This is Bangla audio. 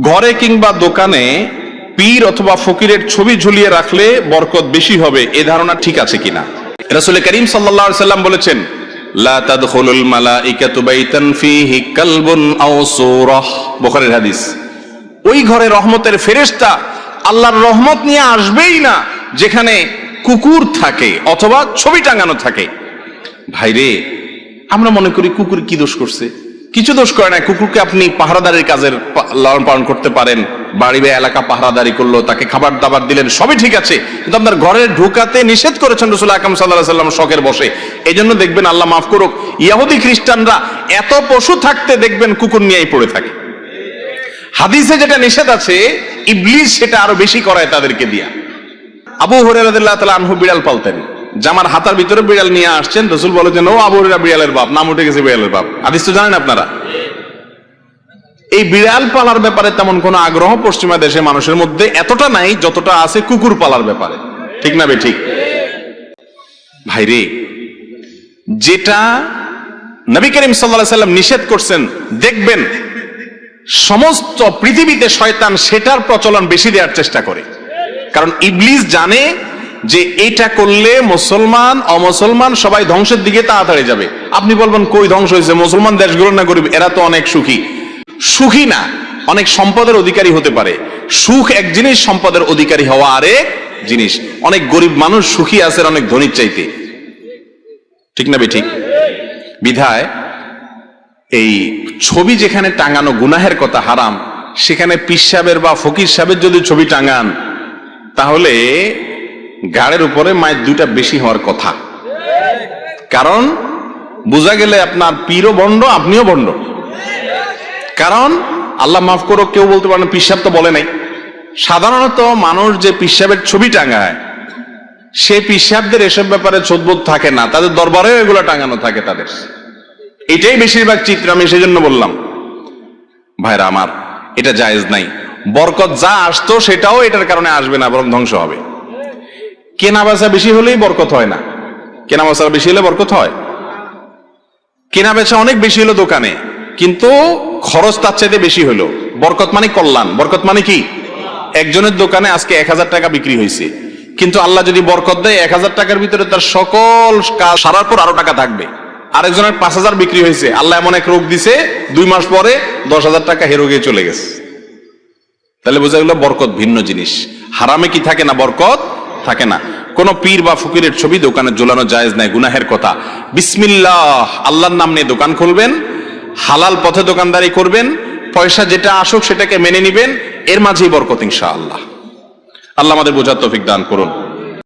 ঘরে কিংবা দোকানে পীর অথবা ফকিরের ছবি ঝুলিয়ে রাখলে বরকত বেশি হবে, এ ধারণা ঠিক আছে কিনা? রাসূল করিম আলাইহি সাল্লাম বলেছেন হাদিস। ওই ঘরে রহমতের আল্লাহর রহমত নিয়ে আসবেই না, যেখানে কুকুর থাকে অথবা ছবি টাঙানো থাকে। ভাইরে, আমরা মনে করি কুকুর কি দোষ করছে? কিছু দোষ করে না কুকুরকে আপনি পাহারাদারের কাজের লালন পালন করতে পারেন। বাড়ি বা এলাকা পাহারাদারি করল, তাকে খাবার দাবার দিলেন, সবই ঠিক আছে। কিন্তু আপনার ঘরে ঢুকাতে নিষেধ করেছেন রসুল আকাম সাল্লাহ সাল্লাম শখের বসে। এই জন্য দেখবেন আল্লাহ মাফ করুক। ইয়াহুদি খ্রিস্টানরা এত পশু থাকতে দেখবেন কুকুর নিয়েই পড়ে থাকে। হাদিসে যেটা নিষেধ আছে, ইবলিস সেটা আরও বেশি করায় তাদেরকে দিয়া। আবু হরেরাদিল্লাহ তালা আনহু বিড়াল পালতেন। জামার হাতার ভিতরে বিড়াল নিয়ে আসছেন, রসুল বলেছেন ও আবু হরেরা বিড়ালের বাপ, নাম উঠে গেছে বিড়ালের বাপ। হাদিস তো জানেন আপনারা? এই বিড়াল পালার ব্যাপারে তেমন কোনো আগ্রহ পশ্চিমা দেশে মানুষের মধ্যে এতটা নাই যতটা আছে কুকুর পালার ব্যাপারে। ঠিক না বে ঠিক? ভাইরে যেটা নবী করিম সাল্লাহ সাল্লাম নিষেধ করছেন, দেখবেন সমস্ত পৃথিবীতে শয়তান সেটার প্রচলন বেশি দেওয়ার চেষ্টা করে। কারণ ইবলিস জানে যে এটা করলে মুসলমান, অমুসলমান সবাই ধ্বংসের দিকে তাড়াতাড়ি যাবে। আপনি বলবেন, কই ধ্বংস হয়েছে? মুসলমান দেশগুলো না গরিব? এরা তো অনেক সুখী। সুখী না, অনেক সম্পদের অধিকারী হতে পারে। সুখ এক জিনিস, সম্পদের অধিকারী হওয়া আরে জিনিস। অনেক গরিব মানুষ সুখী আছে অনেক ধনীর চাইতে। ঠিক না ঠিক বিধায় এই ছবি যেখানে টাঙানো গুনাহের কথা হারাম, সেখানে পিস সাহেবের বা ফকির সাহেবের যদি ছবি টাঙান, তাহলে গাড়ের উপরে মায়ের দুইটা বেশি হওয়ার কথা। কারণ বোঝা গেলে আপনার পীরও বন্ড, আপনিও বন্ড। কারণ আল্লাহ মাফ করো কেউ বলতে পারেন পিসাব তো বলে নাই। সাধারণত মানুষ যে পিসাবের ছবি টাঙায়, সে পিসাবদের এসব ব্যাপারে চোদ্বোধ থাকে না, তাদের দরবারেও এগুলো টাঙানো থাকে তাদের। এটাই বেশিরভাগ চিত্র, আমি সেই জন্য বললাম। ভাইরা আমার, এটা জায়েজ নাই। বরকত যা আসতো সেটাও এটার কারণে আসবে না, বরং ধ্বংস হবে। কেনা বেচা বেশি হলেই বরকত হয় না। কেনা বেচা বেশি হলে বরকত হয়। কেনা বেচা অনেক বেশি হলো দোকানে, কিন্তু খরচ তার চাইতে বেশি হলো। বরকত মানে কল্যাণ। বরকত মানে কি? একজনের দোকানে আজকে এক হাজার টাকা বিক্রি হয়েছে। কিন্তু আল্লাহ যদি বরকত দেয়, এক হাজার টাকার ভিতরে তার সকল কাজ সারার পর আরও টাকা থাকবে। আরেকজনের পাঁচ হাজার বিক্রি হয়েছে। আল্লাহ এমন এক রোগ দিছে, দুই মাস পরে দশ হাজার টাকা হেরো গিয়ে চলে গেছে। তাহলে বোঝা গেল বরকত ভিন্ন জিনিস। হারামে কি থাকে না বরকত? থাকে না। কোন পীর বা ফকিরের ছবি দোকানে ঝোলানো জায়েজ নাই, গুনাহের কথা। বিসমিল্লাহ, আল্লাহর নাম নিয়ে দোকান খুলবেন, হালাল পথে দোকানদারি করবেন, পয়সা যেটা আসুক সেটাকে মেনে নিবেন, এর মাঝেই বরকত ইনশাআল্লাহ। আল্লাহ আমাদের বোঝার তৌফিক দান করুন।